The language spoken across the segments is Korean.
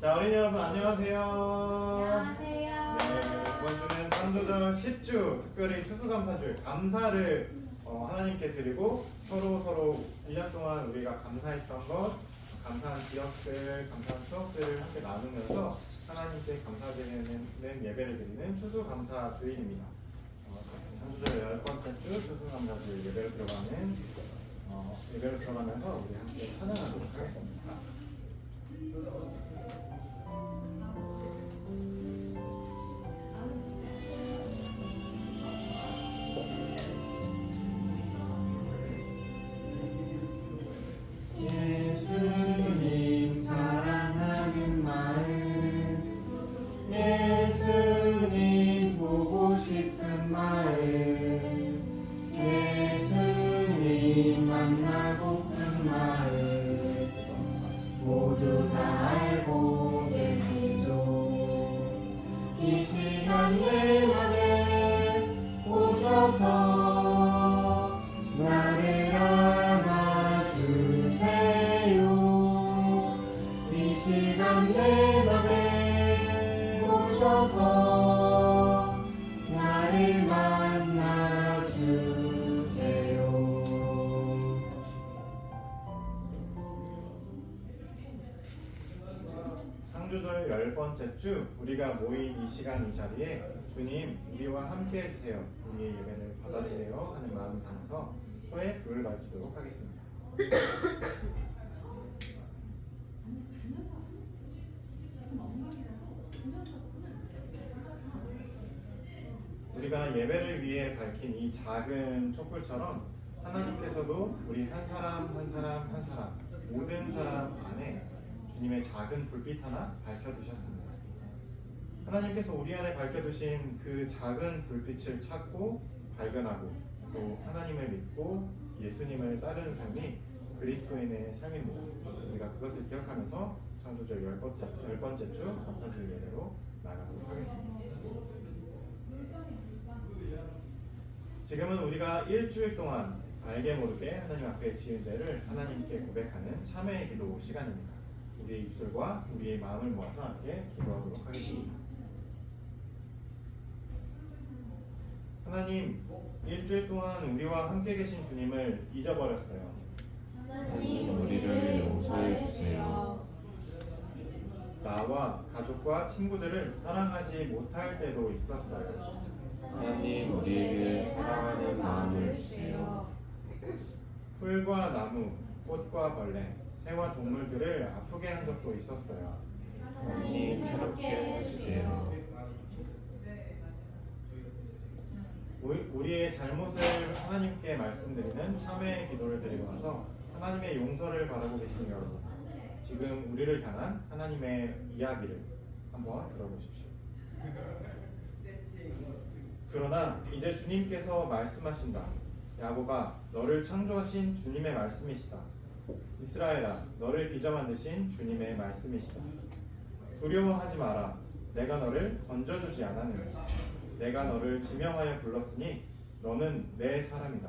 자, 어린이 여러분 안녕하세요. 안녕하세요. 네, 이번 주는 창조절 10주, 특별히 추수감사절, 감사를 어, 하나님께 드리고 서로 서로 1년 동안 우리가 감사했던 것, 감사한 기억들, 감사한 추억들을 함께 나누면서 하나님께 감사드리는 예배를 드리는 추수감사 주일입니다. 어, 창조절 열 번째 주 추수감사 주일 예배를 들어가는 어, 예배를 들어가면서 우리 함께 찬양하도록 하겠습니다. 오셔서. 나를 만나 주세요. 창조절 열 번째 주 우리가 모인 이 시간 이 자리에 주님 우리와 함께 해주세요. 우리의 예배를 받아주세요 하는 마음을 담아서 초에 불을 밝히도록 하겠습니다. 우리가 예배를 위해 밝힌 이 작은 촛불처럼 하나님께서도 우리 한 사람 한 사람 한 사람 모든 사람 안에 주님의 작은 불빛 하나 밝혀두셨습니다. 하나님께서 우리 안에 밝혀두신 그 작은 불빛을 찾고 발견하고 또 하나님을 믿고 예수님을 따르는 삶이 그리스도인의 삶입니다. 우리가 그것을 기억하면서 창조절 열 번째 주 감사주일 예배로 나가도록 하겠습니다. 지금은 우리가 일주일 동안 알게 모르게 하나님 앞에 지은 죄를 하나님께 고백하는 참회의 기도 시간입니다. 우리의 입술과 우리의 마음을 모아서 함께 기도하도록 하겠습니다. 하나님, 일주일 동안 우리와 함께 계신 주님을 잊어버렸어요. 하나님 우리를 용서해 주세요. 나와 가족과 친구들을 사랑하지 못할 때도 있었어요. 하나님 우리에게 사랑하는 마음을 주세요. 풀과 나무, 꽃과 벌레, 새와 동물들을 아프게 한 적도 있었어요. 하나님 새롭게 해주세요. 우리- 우리의 잘못을 하나님께 말씀드리는 참회의 기도를 드리고 나서 하나님의 용서를 바라고 계신 여러분, 지금 우리를 향한 하나님의 이야기를 한번 들어보십시오. 그러나 이제 주님께서 말씀하신다. 야곱아, 너를 창조하신 주님의 말씀이시다. 이스라엘아, 너를 빚어 만드신 주님의 말씀이시다. 두려워하지 마라. 내가 너를 건져주지 않았느냐. 내가 너를 지명하여 불렀으니 너는 내 사람이다.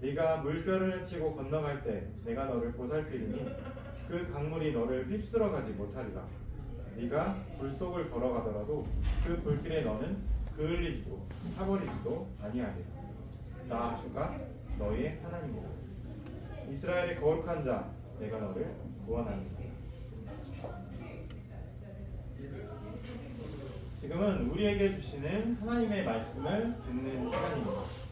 네가 물결을 헤치고 건너갈 때 내가 너를 보살피리니 그 강물이 너를 휩쓸어 가지 못하리라. 네가 불 속을 걸어가더라도 그 불길에 너는 그을리지도 타버리지도 아니하리라. 나 주가 너의 하나님이다. 이스라엘의 거룩한 자, 내가 너를 구원하는 자. 지금은 우리에게 주시는 하나님의 말씀을 듣는 시간입니다.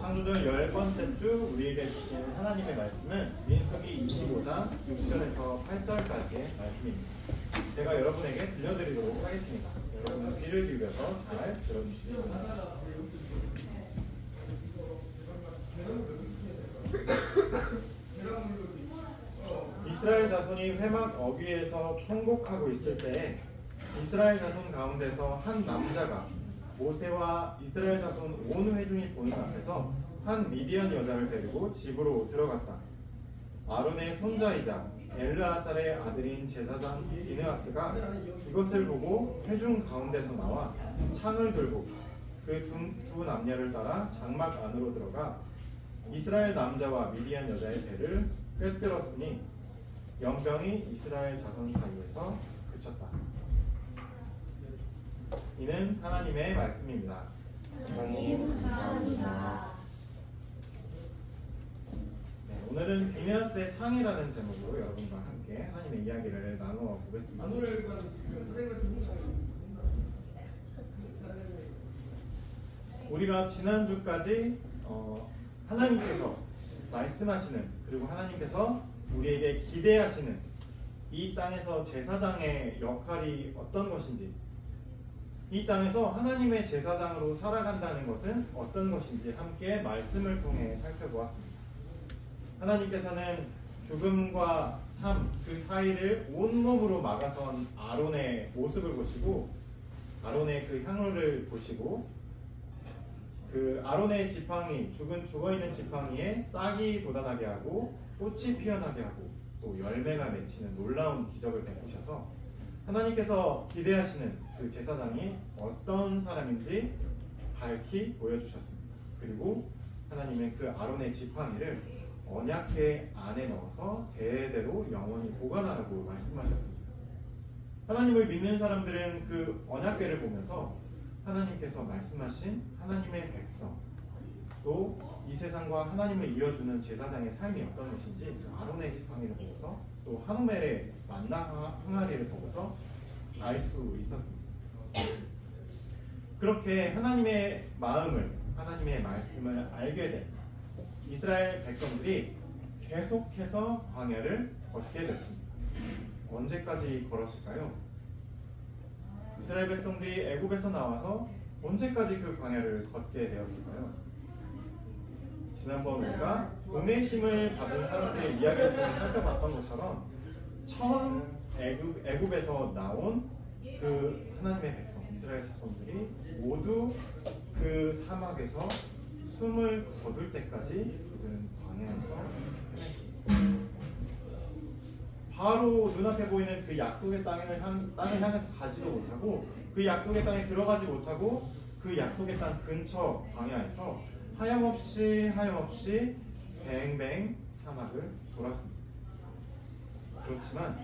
창조절 열 번째 주 우리에게 주시는 하나님의 말씀은 민수기 25장 6절에서 8절까지의 말씀입니다. 제가 여러분에게 들려드리도록 하겠습니다. 여러분은 귀를 기울여서 잘 들어주시기 바랍니다. 이스라엘 자손이 회막 어귀에서 통곡하고 있을 때에 이스라엘 자손 가운데서 한 남자가 모세와 이스라엘 자손 온 회중이 보는 앞에서 한 미디안 여자를 데리고 집으로 들어갔다. 아론의 손자이자 엘르아살의 아들인 제사장 비느하스가 이것을 보고 회중 가운데서 나와 창을 들고 그 두 남녀를 따라 장막 안으로 들어가 이스라엘 남자와 미디안 여자의 배를 꿰뚫었으니 연병이 이스라엘 자손 사이에서 그쳤다. 이는 하나님의 말씀입니다. 하나님 감사합니다. 네, 오늘은 비네아스의 창이라는 제목으로 여러분과 함께 하나님의 이야기를 나누어 보겠습니다. 우리가 지난주까지 어, 하나님께서 말씀하시는 그리고 하나님께서 우리에게 기대하시는 이 땅에서 제사장의 역할이 어떤 것인지 이 땅에서 하나님의 제사장으로 살아간다는 것은 어떤 것인지 함께 말씀을 통해 살펴보았습니다. 하나님께서는 죽음과 삶 그 사이를 온몸으로 막아선 아론의 모습을 보시고 아론의 그 향로를 보시고 그 아론의 지팡이 죽은 죽어 있는 지팡이에 싹이 돋아나게 하고 꽃이 피어나게 하고 또 열매가 맺히는 놀라운 기적을 베푸셔서 하나님께서 기대하시는 그 제사장이 어떤 사람인지 밝히 보여주셨습니다. 그리고 하나님의 그 아론의 지팡이를 언약궤 안에 넣어서 대대로 영원히 보관하라고 말씀하셨습니다. 하나님을 믿는 사람들은 그 언약궤를 보면서 하나님께서 말씀하신 하나님의 백성 또 이 세상과 하나님을 이어주는 제사장의 삶이 어떤 것인지 그 아론의 지팡이를 보고서 또 하누멜의 만나 항아리를 보고서 알 수 있었습니다. 그렇게 하나님의 마음을 하나님의 말씀을 알게 된 이스라엘 백성들이 계속해서 광야를 걷게 됐습니다. 언제까지 걸었을까요? 이스라엘 백성들이 애굽에서 나와서 언제까지 그 광야를 걷게 되었을까요? 지난번 우리가 보내심을 받은 사람들의 이야기를 살펴봤던 것처럼 처음 애굽, 애굽에서 나온 그 하나님의 백성 이스라엘 자손들이 모두 그 사막에서 숨을 거둘 때까지 그들은 광야에서. 바로 눈앞에 보이는 그 약속의 땅을, 향, 땅을 향해서 가지도 못하고 그 약속의 땅에 들어가지 못하고 그 약속의 땅 근처 광야에서 하염없이 하염없이 뱅뱅 사막을 돌았습니다. 그렇지만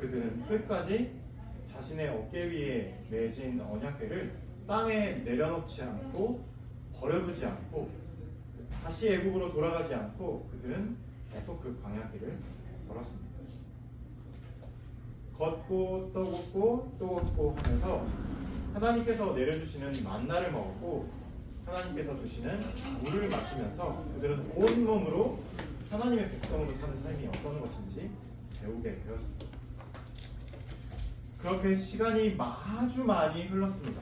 그들은 끝까지 자신의 어깨 위에 매진 언약궤를 땅에 내려놓지 않고 버려두지 않고 다시 애굽으로 돌아가지 않고 그들은 계속 그 광야길을 걸었습니다. 걷고 또 걷고 또 걷고 하면서 하나님께서 내려주시는 만나를 먹었고 하나님께서 주시는 물을 마시면서 그들은 온 몸으로 하나님의 백성으로 사는 삶이 어떤 것인지 배우게 되었습니다. 그렇게 시간이 아주 많이 흘렀습니다.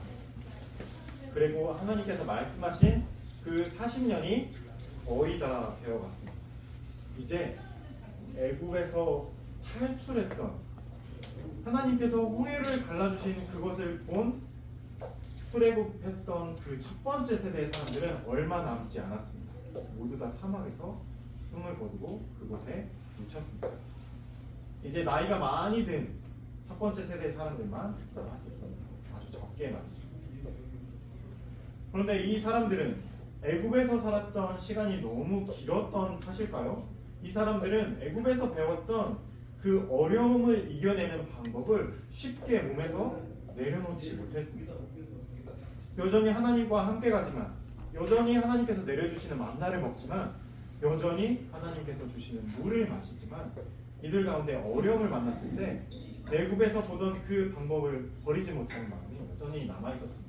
그리고 하나님께서 말씀하신 그 40년이 거의 다 되어갔습니다. 이제 애굽에서 탈출했던 하나님께서 홍해를 갈라주신 그것을 본 출애굽했던 그 첫 번째 세대의 사람들은 얼마 남지 않았습니다. 모두 다 사막에서 숨을 거두고 그곳에 묻혔습니다. 이제 나이가 많이 든 첫 번째 세대의 사람들만 남았을 겁니다. 아주 적게 말이죠. 그런데 이 사람들은 애굽에서 살았던 시간이 너무 길었던 탓일까요? 이 사람들은 애굽에서 배웠던 그 어려움을 이겨내는 방법을 쉽게 몸에서 내려놓지 못했습니다. 여전히 하나님과 함께 가지만 여전히 하나님께서 내려주시는 만나를 먹지만 여전히 하나님께서 주시는 물을 마시지만 이들 가운데 어려움을 만났을 때 애굽에서 보던 그 방법을 버리지 못하는 마음이 여전히 남아 있었습니다.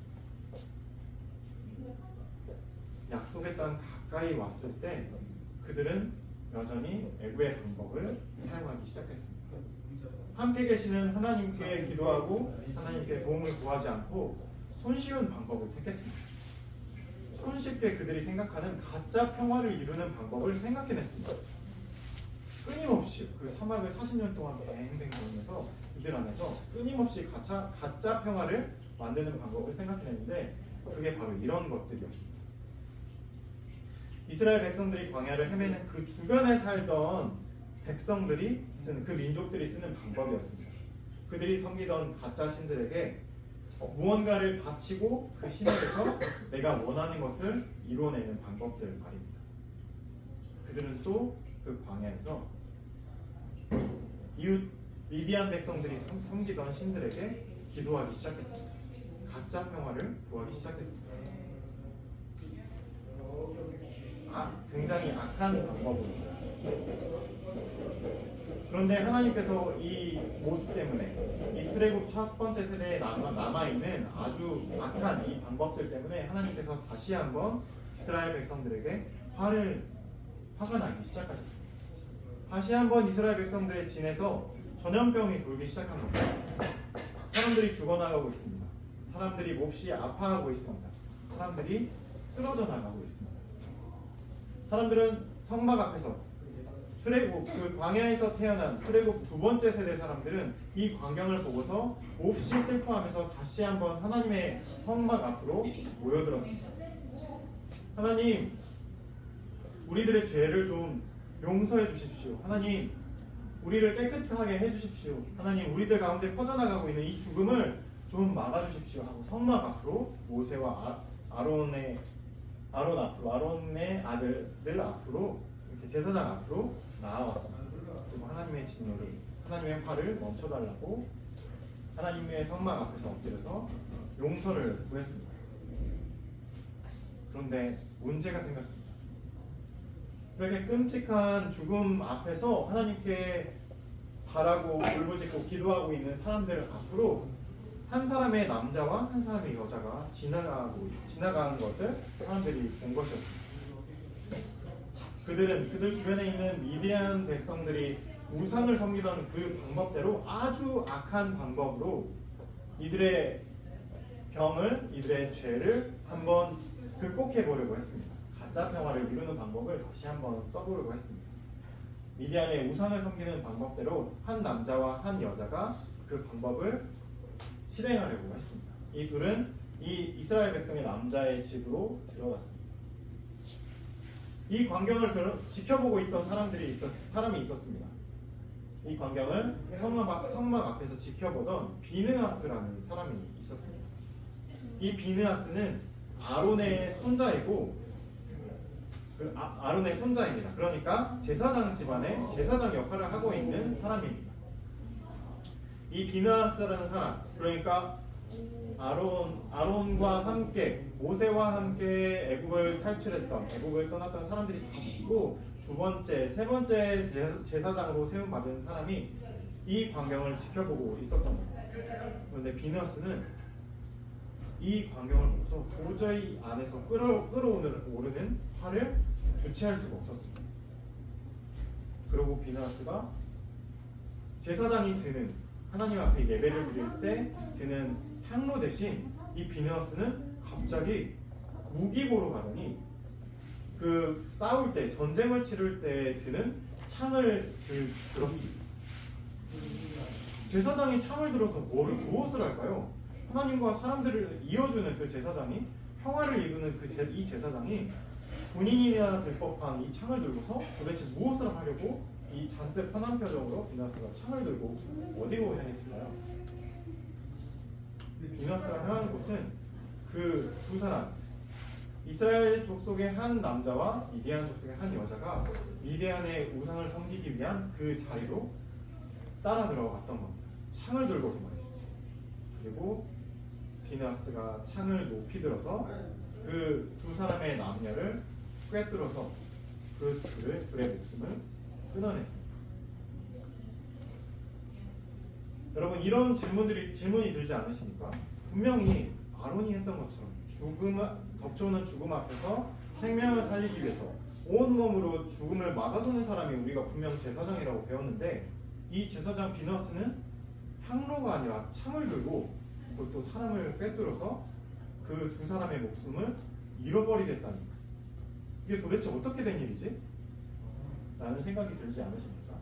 약속의 땅 가까이 왔을 때 그들은 여전히 애굽의 방법을 사용하기 시작했습니다. 함께 계시는 하나님께 기도하고 하나님께 도움을 구하지 않고 손쉬운 방법을 택했습니다. 손쉽게 그들이 생각하는 가짜 평화를 이루는 방법을 생각해냈습니다. 끊임없이 그 사막을 40년 동안 뱅뱅 돌면서 이들 안에서 끊임없이 가짜, 가짜 평화를 만드는 방법을 생각해냈는데 그게 바로 이런 것들이었습니다. 이스라엘 백성들이 광야를 헤매는 그 주변에 살던 백성들이 쓰는 그 민족들이 쓰는 방법이었습니다. 그들이 섬기던 가짜 신들에게 어, 무언가를 바치고 그 신에게서 내가 원하는 것을 이루어내는 방법들 말입니다. 그들은 또 그 광야에서 이웃 미디안 백성들이 섬- 섬기던 신들에게 기도하기 시작했습니다. 가짜 평화를 구하기 시작했습니다. 아, 굉장히 악한 방법으로. 그런데 하나님께서 이 모습 때문에 이 출애굽 첫 번째 세대에 남아, 남아 있는 아주 악한 이 방법들 때문에 하나님께서 다시 한번 이스라엘 백성들에게 화를 화가 나기 시작하셨습니다. 다시 한번 이스라엘 백성들의 진에서 전염병이 돌기 시작한 겁니다. 사람들이 죽어나가고 있습니다. 사람들이 몹시 아파하고 있습니다. 사람들이 쓰러져 나가고 있습니다. 사람들은 성막 앞에서 출애굽 그 광야에서 태어난 출애굽 두 번째 세대 사람들은 이 광경을 보고서 몹시 슬퍼하면서 다시 한번 하나님의 성막 앞으로 모여들었습니다. 하나님, 우리들의 죄를 좀 용서해 주십시오. 하나님, 우리를 깨끗하게 해 주십시오. 하나님, 우리들 가운데 퍼져나가고 있는 이 죽음을 좀 막아 주십시오. 하고 성막 앞으로 모세와 아, 아론의 아론 앞으로 아론의 아들들 앞으로 이렇게 제사장 앞으로 나아왔습니다. 그리고 하나님의 진노를 하나님의 화를 멈춰달라고 하나님의 성막 앞에서 엎드려서 용서를 구했습니다. 그런데 문제가 생겼습니다. 그렇게 끔찍한 죽음 앞에서 하나님께 바라고 울부짖고 기도하고 있는 사람들 앞으로 한 사람의 남자와 한 사람의 여자가 지나가고 지나가는 것을 사람들이 본 것이었습니다. 그들은 그들 주변에 있는 미디안 백성들이 우상을 섬기던 그 방법대로 아주 악한 방법으로 이들의 병을 이들의 죄를 한번 극복해 보려고 했습니다. 가짜 평화를 이루는 방법을 다시 한번 써보려고 했습니다. 미디안의 우상을 섬기는 방법대로 한 남자와 한 여자가 그 방법을 실행하려고 했습니다. 이 둘은 이 이스라엘 백성의 남자의 집으로 들어갔습니다. 이 광경을 지켜보고 있던 사람들이 있었, 사람이 있었습니다. 이 광경을 성막 앞에서 지켜보던 비느하스라는 사람이 있었습니다. 이 비느하스는 아론의 손자이고 그 아, 아론의 손자입니다. 그러니까 제사장 집안의 제사장 역할을 하고 있는 사람입니다. 이 비느하스라는 사람, 그러니까 아론 아론과 함께 모세와 함께 애굽을 탈출했던 애굽을 떠났던 사람들이 다 죽고 두 번째, 세 번째 제- 제사장으로 세움 받은 사람이 이 광경을 지켜보고 있었던 겁니다. 그런데 비너스는 이 광경을 보고서 도저히 안에서 끌어 끌어오르는 화를 주체할 수가 없었습니다. 그리고 비너스가 제사장이 드는 하나님 앞에 예배를 드릴 때 드는 향로 대신 이 비너스는 갑자기 무기보로 가더니 그 싸울 때 전쟁을 치를 때 드는 창을 들, 들었습니다. 제사장이 창을 들어서 뭐를 무엇을 할까요? 하나님과 사람들을 이어주는 그 제사장이 평화를 이루는 그이 제사장이 군인이나 될 법한 이 창을 들고서 도대체 무엇을 하려고 이 잔뜩 편한 표정으로 비나스가 창을 들고 어디로 향했을까요? 비나스가 향한 곳은 그 두 사람 이스라엘 족속의 한 남자와 미디안 족속의 한 여자가 미디안의 우상을 섬기기 위한 그 자리로 따라 들어갔던 겁니다. 창을 들고서 말이죠. 그리고 비나스가 창을 높이 들어서 그 두 사람의 남녀를 꿰뚫어서 그 둘을 둘의 목숨을 끊어냈습니다. 여러분 이런 질문들이 질문이 들지 않으십니까? 분명히 아론이 했던 것처럼 죽음 덮쳐오는 죽음 앞에서 생명을 살리기 위해서 온 몸으로 죽음을 막아서는 사람이 우리가 분명 제사장이라고 배웠는데 이 제사장 비너스는 향로가 아니라 창을 들고 그것도 사람을 꿰뚫어서 그 두 사람의 목숨을 잃어버리겠다니 이게 도대체 어떻게 된 일이지? 라는 생각이 들지 않으십니까?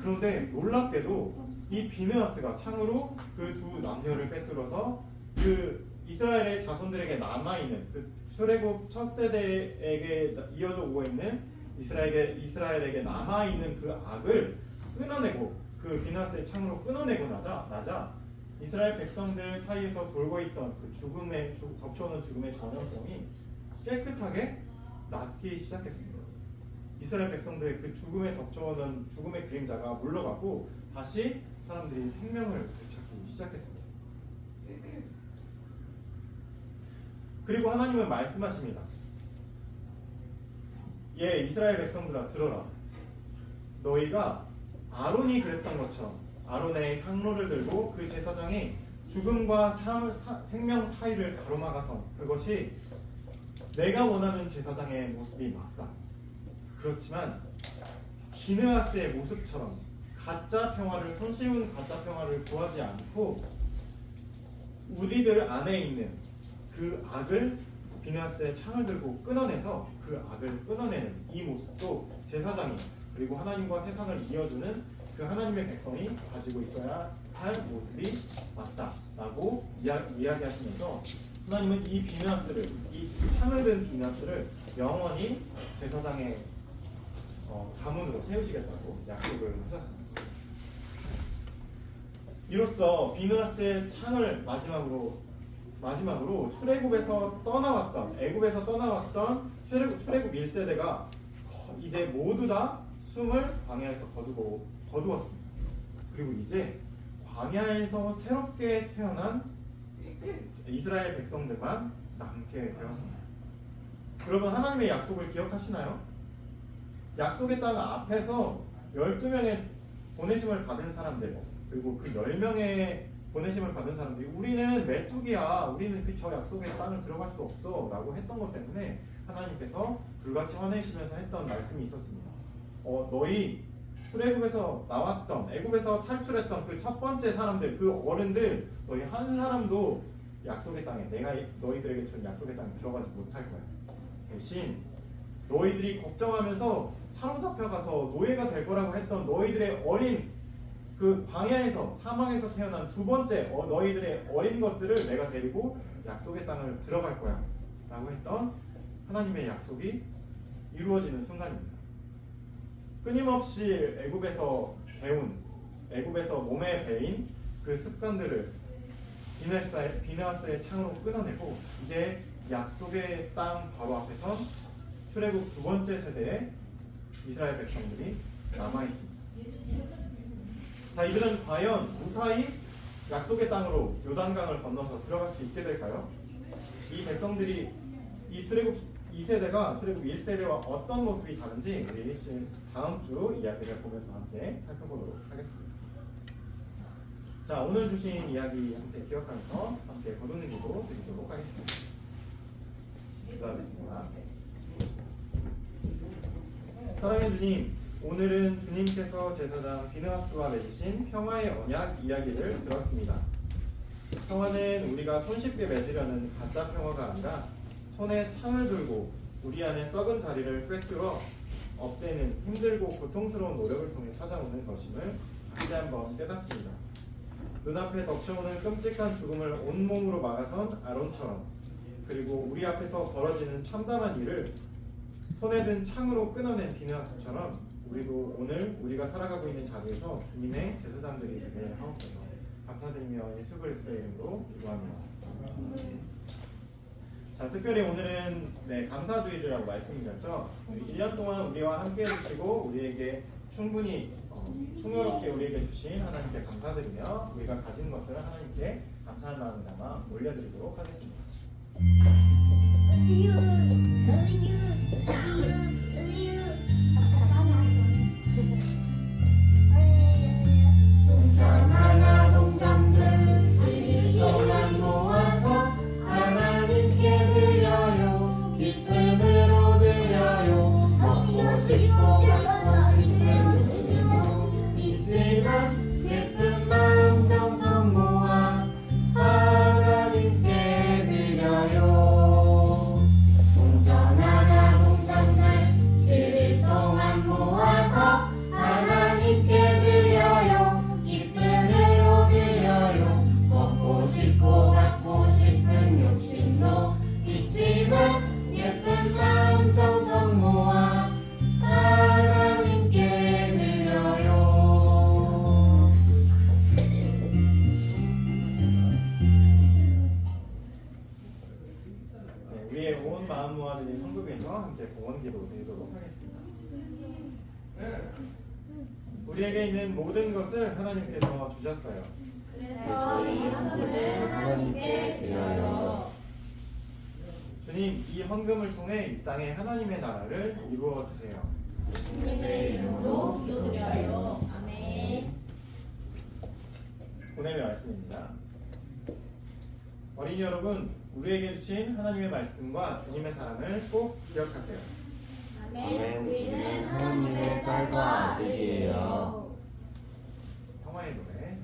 그런데 놀랍게도 이 비느하스가 창으로 그 두 남녀를 꿰뚫어서 그 이스라엘의 자손들에게 남아있는 그 출애굽 첫 세대에게 이어져 오고 있는 이스라엘에게, 이스라엘에게 남아있는 그 악을 끊어내고 그 비나스의 창으로 끊어내고 나자, 나자 이스라엘 백성들 사이에서 돌고 있던 그 죽음의 죽, 덮쳐오는 죽음의 전염병이 깨끗하게 낫기 시작했습니다. 이스라엘 백성들의 그 죽음에 덮쳐오는 죽음의 그림자가 물러가고 다시 사람들이 생명을 되찾기 시작했습니다. 그리고 하나님은 말씀하십니다. 예, 이스라엘 백성들아 들어라. 너희가 아론이 그랬던 것처럼 아론의 향로를 들고 그 제사장이 죽음과 사- 사- 생명 사이를 가로막아서 그것이 내가 원하는 제사장의 모습이 맞다. 그렇지만 기느아스의 모습처럼 가짜 평화를 손쉬운 가짜 평화를 구하지 않고 우리들 안에 있는 그 악을 비나스의 창을 들고 끊어내서 그 악을 끊어내는 이 모습도 제사장이 그리고 하나님과 세상을 이어주는 그 하나님의 백성이 가지고 있어야 할 모습이 맞다라고 이야, 이야기하시면서 하나님은 이 비나스를 이 창을 든 비나스를 영원히 제사장의 어, 가문으로 세우시겠다고 약속을 하셨습니다. 이로써 비누아스의 창을 마지막으로 마지막으로 출애굽에서 떠나왔던 애굽에서 떠나왔던 출애굽, 출애굽 1세대가 거- 이제 모두 다 숨을 광야에서 거두고 거두었습니다. 그리고 이제 광야에서 새롭게 태어난 이스라엘 백성들만 남게 되었습니다. 여러분 하나님의 약속을 기억하시나요? 약속의 땅 앞에서 12명의 보내심을 받은 사람들 그리고 그 10명의 보내심을 받은 사람들이 우리는 메뚜기야 우리는 그 저 약속의 땅을 들어갈 수 없어 라고 했던 것 때문에 하나님께서 불같이 화내시면서 했던 말씀이 있었습니다. 어, 너희 출애굽에서 나왔던 애굽에서 탈출했던 그 첫 번째 사람들 그 어른들 너희 한 사람도 약속의 땅에 내가 너희들에게 준 약속의 땅에 들어가지 못할 거야. 대신 너희들이 걱정하면서 사로잡혀가서 노예가 될 거라고 했던 너희들의 어린 그 광야에서 사망에서 태어난 두 번째 어, 너희들의 어린 것들을 내가 데리고 약속의 땅을 들어갈 거야 라고 했던 하나님의 약속이 이루어지는 순간입니다. 끊임없이 애굽에서 배운 애굽에서 몸에 배인 그 습관들을 비나스의, 비나스의 창으로 끊어내고 이제 약속의 땅 바로 앞에 선 출애굽 두 번째 세대의 이스라엘 백성들이 남아 있습니다. 자, 이들은 과연 무사히 약속의 땅으로 요단강을 건너서 들어갈 수 있게 될까요? 이 백성들이 이 출애굽 2세대가 출애굽 1세대와 어떤 모습이 다른지 우리 다음 주 이야기를 보면서 함께 살펴보도록 하겠습니다. 자, 오늘 주신 이야기 함께 기억하면서 함께 거두는 기도 드리도록 하겠습니다. 기도하겠습니다. 사랑해 주님, 오늘은 주님께서 제사장 비느하스와 맺으신 평화의 언약 이야기를 들었습니다. 평화는 우리가 손쉽게 맺으려는 가짜 평화가 아니라 손에 창을 들고 우리 안에 썩은 자리를 꿰뚫어 없애는 힘들고 고통스러운 노력을 통해 찾아오는 것임을 다시 한번 깨닫습니다. 눈앞에 덮쳐오는 끔찍한 죽음을 온몸으로 막아선 아론처럼 그리고 우리 앞에서 벌어지는 참담한 일을 손에 든 창으로 끊어낸 비느하스처럼 우리도 오늘 우리가 살아가고 있는 자리에서 주님의 제사장들이 되게 하옵소서 감사드리며 예수 그리스도의 이름으로 기도합니다. 자, 특별히 오늘은 네, 감사주일이라고 말씀드렸죠. 1년 동안 우리와 함께 해주시고 우리에게 충분히 어, 풍요롭게 우리에게 주신 하나님께 감사드리며 우리가 가진 것을 하나님께 감사한 마음을 담아 올려드리도록 하겠습니다. 동전 모아드린 황금인과 함께 공헌기로 드리도록 하겠습니다. 우리에게 있는 모든 것을 하나님께서 주셨어요. 그래서 이 헌금을 하나님께 드려요. 주님, 이 헌금을 통해 이 땅에 하나님의 나라를 이루어 주세요. 예수님의 이름으로 기도드려요. 아멘. 보내의 말씀입니다. 어린이 여러분, 우리에게 주신 하나님의 말씀과 주님의 사랑을 꼭 기억하세요. 아멘. 우리는 하나님의 딸과 아들이에요. 평화의 노래